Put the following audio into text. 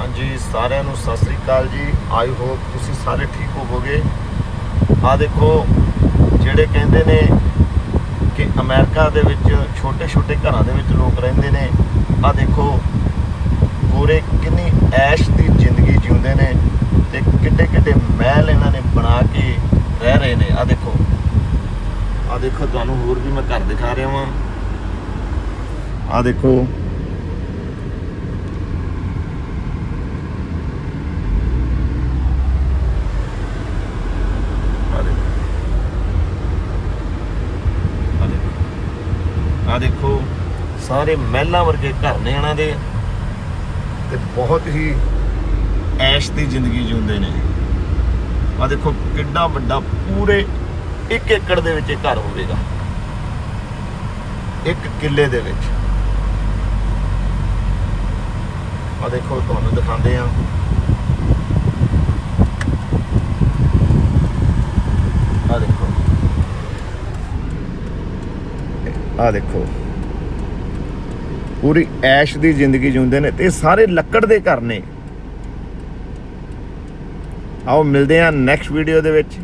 ਹਾਂਜੀ, ਸਾਰਿਆਂ ਨੂੰ ਸਤਿ ਸ੍ਰੀ ਅਕਾਲ ਜੀ। ਆਈ ਹੋਪ ਤੁਸੀਂ ਸਾਰੇ ਠੀਕ ਹੋਵੋਗੇ। ਆ ਦੇਖੋ, ਜਿਹੜੇ ਕਹਿੰਦੇ ਨੇ ਕਿ ਅਮਰੀਕਾ ਦੇ ਵਿੱਚ ਛੋਟੇ ਛੋਟੇ ਘਰਾਂ ਦੇ ਵਿੱਚ ਲੋਕ ਰਹਿੰਦੇ ਨੇ ਆ ਦੇਖੋ ਪੂਰੇ ਕਿੰਨੀ ਐਸ਼ ਦੀ ਜ਼ਿੰਦਗੀ ਜਿਉਂਦੇ ਨੇ ਤੇ ਕਿੱਡੇ ਕਿੱਡੇ ਮਹਿਲ ਇਹਨਾਂ ਨੇ ਬਣਾ ਕੇ ਰਹਿ ਰਹੇ ਨੇ। ਆ ਦੇਖੋ ਆ ਦੇਖੋ, ਤੁਹਾਨੂੰ ਹੋਰ ਵੀ ਮੈਂ ਘਰ ਦਿਖਾ ਰਿਹਾ ਹਾਂ ਆ ਦੇਖੋ ਆ ਦੇਖੋ ਆ ਦੇਖੋ, ਸਾਰੇ ਮਹਿਲਾਂ ਵਰਗੇ ਘਰ ਨੇ ਇਹਨਾਂ ਦੇ। ਤੇ ਬਹੁਤ ਹੀ ਐਸ਼ ਦੀ ਜ਼ਿੰਦਗੀ ਜਿਉਂਦੇ ਨੇ। ਆ ਦੇਖੋ, ਕਿੱਡਾ ਵੱਡਾ ਪੂਰੇ 1 ਏਕੜ ਦੇ ਵਿੱਚ ਇਹ ਘਰ ਹੋਵੇਗਾ। ਇੱਕ ਕਿੱਲੇ ਦੇ ਵਿੱਚ। ਆ ਦੇਖੋ, ਤੁਹਾਨੂੰ ਦਿਖਾਉਂਦੇ ਆ ਆ ਦੇਖੋ। ਆ ਦੇਖੋ। ਪੂਰੀ ਐਸ਼ ਦੀ ਜ਼ਿੰਦਗੀ ਜਿਉਂਦੇ ਨੇ ਤੇ ਸਾਰੇ ਲੱਕੜ ਦੇ ਘਰ ਨੇ। ਆਓ ਮਿਲਦੇ ਆ ਨੈਕਸਟ ਵੀਡੀਓ ਦੇ ਵਿੱਚ।